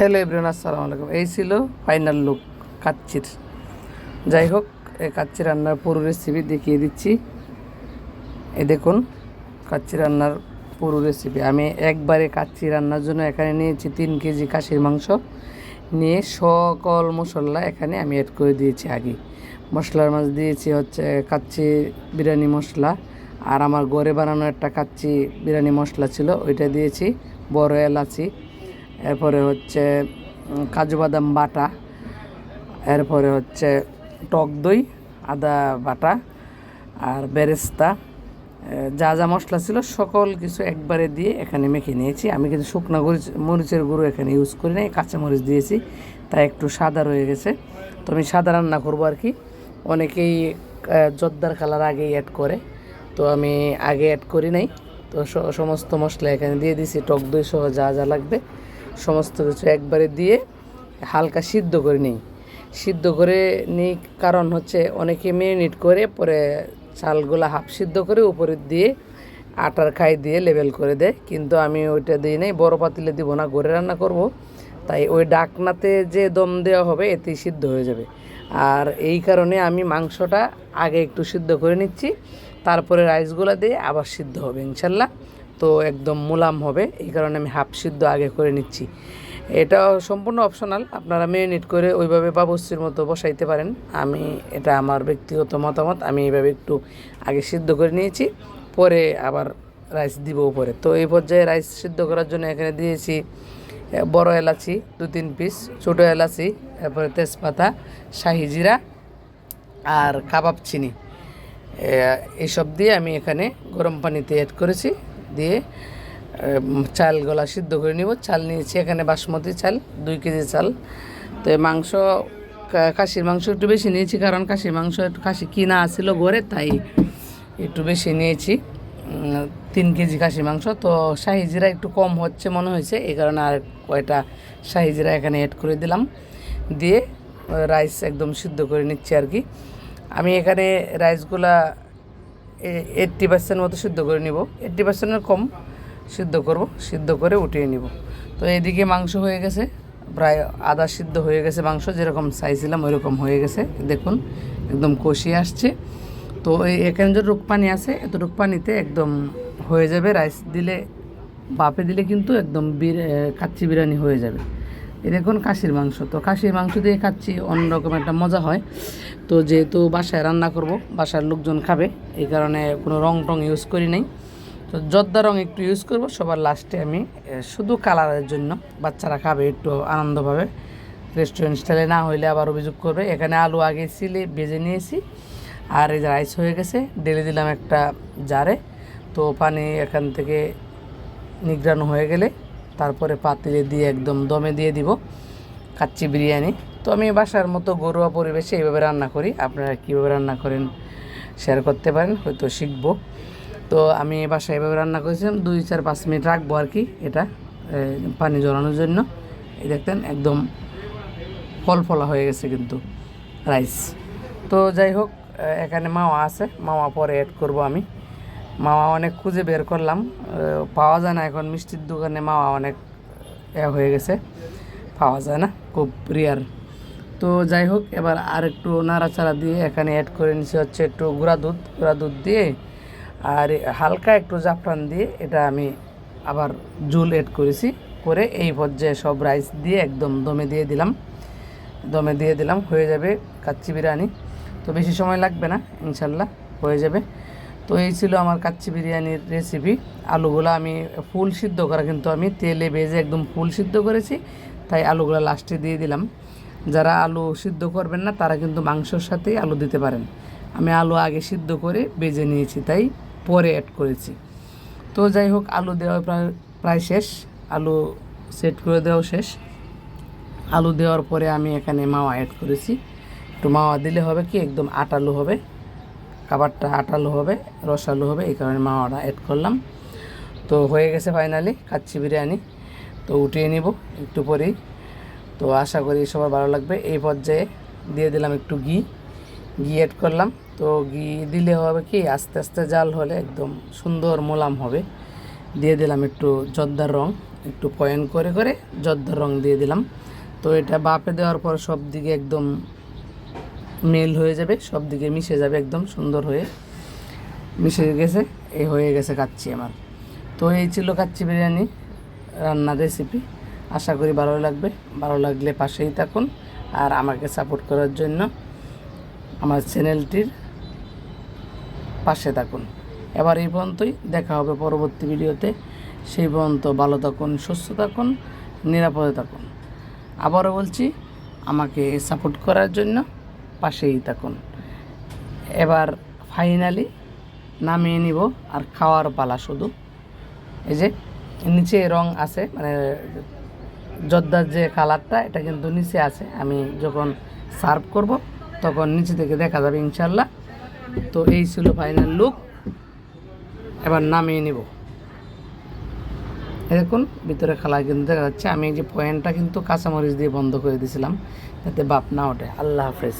Hello everyone, আসসালামু আলাইকুম। এই ছিল ফাইনাল লুক কাচ্চির। যাই হোক এই কাচ্চি রান্নার পুরো রেসিপি দেখিয়ে দিচ্ছি। এই দেখুন, কাচ্চি রান্নার পুরো রেসিপি আমি একবারে কাচ্চি রান্নার জন্য এখানে নিয়েছি তিন কেজি খাসির মাংস। নিয়ে সকল মশলা এখানে আমি অ্যাড করে দিয়েছি আগে। মশলার মাছ দিয়েছি হচ্ছে কাচ্চি বিরিয়ানি মশলা। আর আমার ঘরে বানানো একটা কাচ্চি বিরিয়ানি মশলা ছিল, ওইটা দিয়েছি। বড় এলাচি এরপরে হচ্ছে কাজু বাদাম বাটা, এরপরে হচ্ছে টক দই, আদা বাটা আর বেরেস্তা। যা যা মশলা ছিল সকল কিছু একবারে দিয়ে এখানে মেখে নিয়েছি। আমি কিন্তু শুকনো মরিচ মরিচের গুঁড়ো এখানে ইউজ করি নাই কাঁচা মরিচ দিয়েছি, তাই একটু সাদা রয়ে গেছে। তো আমি সাদা রান্না করব আর কি। অনেকেই জর্দার কালার আগেই অ্যাড করে, তো আমি আগে অ্যাড করি নাই। তো সমস্ত মশলা এখানে দিয়ে দিয়েছি, টক দই সহ যা যা লাগবে। সমস্ত কিছু একবারে দিয়ে হালকা সিদ্ধ করে নিই। সিদ্ধ করে নিই কারণ হচ্ছে অনেকে মেরিনেট করে, পরে চালগুলা হাফ সিদ্ধ করে উপরে দিয়ে আটার খাই দিয়ে লেবেল করে দেয়। কিন্তু আমি ওইটা দিই নাই, বড় পাতিলে দিব না ঘরে রান্না করব। তাই ওই ডাকনাতে যে দম দেওয়া হবে, এতেই সিদ্ধ হয়ে যাবে। আর এই কারণে আমি মাংসটা আগে একটু সিদ্ধ করে নিচ্ছি, তারপরে রাইসগুলো দিয়ে আবার সিদ্ধ হবে, ইনশাল্লাহ। তো একদম মুলাম হবে, এই কারণে আমি হাফ সিদ্ধ আগে করে নিচ্ছি। এটা সম্পূর্ণ অপশনাল আপনারা মেরিনেট করে ওইভাবে বাবুসির মতো বসাইতে পারেন। আমি এটা আমার ব্যক্তিগত মতামত, আমি এইভাবে একটু আগে সিদ্ধ করে নিয়েছি, পরে আবার রাইস দিব উপরে। তো এই পর্যায়ে রাইস সিদ্ধ করার জন্য এখানে দিয়েছি বড় এলাচি দু তিন পিস ছোটো এলাচি তারপরে তেজপাতা, শাহি জিরা আর কাবাব চিনি। এইসব দিয়ে আমি এখানে গরম পানিতে অ্যাড করেছি। দিয়ে উম, চালগুলা সিদ্ধ করে নিব। চাল নিয়েছি এখানে বাসমতি চাল দুই কেজি চাল। তো মাংস কা- খাসির মাংস একটু বেশি নিয়েছি কারণ খাসির মাংস একটু খাসি কিনা আছিল ঘরে তাই একটু বেশি নিয়েছি। তিন কেজি খাসি মাংস। তো শাহি জিরা একটু কম হচ্ছে মনে হয়েছে এই কারণে আর কয়টা শাহি জিরা এখানে অ্যাড করে দিলাম। দিয়ে রাইস একদম সিদ্ধ করে নিচ্ছি আর কি। আমি এখানে রাইসগুলা এইট্টি পার্সেন্ট মতো সিদ্ধ করে নিব। এইট্টি পার্সেন্টের কম সিদ্ধ করব, সিদ্ধ করে উঠিয়ে নিব। তো এদিকে মাংস হয়ে গেছে, প্রায় আদা সিদ্ধ হয়ে গেছে মাংস, যেরকম চাইছিলাম ওইরকম হয়ে গেছে। দেখুন, একদম কষিয়ে আসছে। তো এখানে যে রুক পানি আছে এতটুক পানিতে একদম হয়ে যাবে। রাইস দিলে, বাপে দিলে কিন্তু একদম বির কাচ্চি বিরিয়ানি হয়ে যাবে। এই দেখুন খাসির মাংস। তো খাসির মাংস দিয়ে খাচ্ছি অন্যরকম একটা মজা হয়। তো যেহেতু বাসায় রান্না করব, বাসার লোকজন খাবে, এই কারণে কোনো রং টং ইউজ করি নাই। তো জর্দা রং একটু ইউজ করব, সবার লাস্টে আমি শুধু কালারের জন্য। বাচ্চারা খাবে একটু আনন্দভাবে। রেস্টুরেন্ট স্টাইলে না হইলে আবার অভিযোগ করবে, এখানে আলু আগে ছিলে ভেজে নিয়েছি, আর এই যে রাইস হয়ে গেছে, ঢেলে দিলাম একটা জারে। তো পানি এখান থেকে নিগড়ানো হয়ে গেলে তারপরে পাতিলে দিয়ে একদম দমে দিয়ে দিব কাচ্চি বিরিয়ানি। তো আমি বাসার মতো ঘরোয়া পরিবেশে এইভাবে রান্না করি। আপনারা কীভাবে রান্না করেন শেয়ার করতে পারেন, হয়তো শিখব। তো আমি বাসায় এভাবে রান্না করেছিলাম, দুই চার পাঁচ মিনিট রাখব আর কি এটা পানি জড়ানোর জন্য। এই দেখতেন, একদম ফল ফলা হয়ে গেছে কিন্তু রাইস তো যাই হোক এখানে মাওয়া আছে, মাওয়া পরে অ্যাড করব আমি। মাওয়া অনেক খুঁজে বের করলাম। পাওয়া যায় না এখন মিষ্টির দোকানে মামা অনেক, এ হয়ে গেছে। পাওয়া যায় না, খুব রিয়ার তো যাই হোক, এবার আর একটু নাড়াচাড়া দিয়ে এখানে অ্যাড করে নিচ্ছি হচ্ছে একটু গুঁড়া দুধ। গুঁড়া দুধ দিয়ে আর হালকা একটু জাফরান দিয়ে এটা আমি আবার জুল অ্যাড করেছি। করে এই পর্যায়ে সব রাইস দিয়ে একদম দমে দিয়ে দিলাম। দমে দিয়ে দিলাম, হয়ে যাবে কাচ্চি বিরিয়ানি। তো বেশি সময় লাগবে না, ইনশাল্লাহ, হয়ে যাবে। তো এই ছিল আমার কাচ্চি বিরিয়ানির রেসিপি আলুগুলো আমি ফুল সিদ্ধ করা, কিন্তু আমি তেলে ভেজে একদম ফুল সিদ্ধ করেছি, তাই আলুগুলো লাস্টে দিয়ে দিলাম। যারা আলু সিদ্ধ করবেন না, তারা কিন্তু মাংসর সাথেই আলু দিতে পারেন। আমি আলু আগে সিদ্ধ করে বেজে নিয়েছি, তাই পরে অ্যাড করেছি। তো যাই হোক, আলু দেওয়া প্রায় প্রায় শেষ। আলু সেট করে দেওয়াও শেষ। আলু দেওয়ার পরে আমি এখানে মাওয়া অ্যাড করেছি। একটু মাওয়া দিলে হবে কি, একদম আটালু হবে। খাবারটা আটালু হবে, রসালু হবে, এই কারণে মাওয়াটা অ্যাড করলাম। তো হয়ে গেছে ফাইনালি কাচ্চি বিরিয়ানি। তো উঠিয়ে নিব একটু পরেই। তো আশা করি সবার ভালো লাগবে। এই পর্যায়ে দিয়ে দিলাম একটু ঘি। ঘি অ্যাড করলাম। তো ঘি দিলে হবে কি, আস্তে আস্তে জাল হলে একদম সুন্দর মোলাম হবে। দিয়ে দিলাম একটু জর্দার রং, একটু পয়েন্ট করে করে জর্দার রং দিয়ে দিলাম। তো এটা বাপে দেওয়ার পর সব দিকে একদম মেল হয়ে যাবে, সব দিকে মিশে যাবে একদম সুন্দর হয়ে। মিশে গেছে এই হয়ে গেছে কাচ্চি আমার। তো এই ছিল কাচ্চি বিরিয়ানি রান্নার রেসিপি আশা করি ভালো লাগবে। ভালো লাগলে পাশেই থাকুন আর আমাকে সাপোর্ট করার জন্য আমার চ্যানেলটির পাশে থাকুন। এবার এই পর্যন্তই, দেখা হবে পরবর্তী ভিডিওতে। সেই পর্যন্ত ভালো থাকুন, সুস্থ থাকুন, নিরাপদে থাকুন। আবারও বলছি, আমাকে সাপোর্ট করার জন্য পাশেই থাকুন। এবার ফাইনালি নামিয়ে নিব আর খাওয়ার পালা শুধু। এই যে নিচে রং আছে মানে জর্দার যে কালারটা, এটা কিন্তু নিচে আছে। আমি যখন সার্ভ করব, তখন নিচে থেকে দেখা যাবে ইনশাল্লাহ তো এই ছিল ফাইনাল লুক এবার নামিয়ে নিব। দেখুন, ভিতরে খালা কিন্তু দেখা যাচ্ছে। আমি এই যে পয়েন্টটা কিন্তু কাঁচামরিচ দিয়ে বন্ধ করে দিয়েছিলাম, যাতে বাপ না ওঠে। আল্লাহ হাফেজ।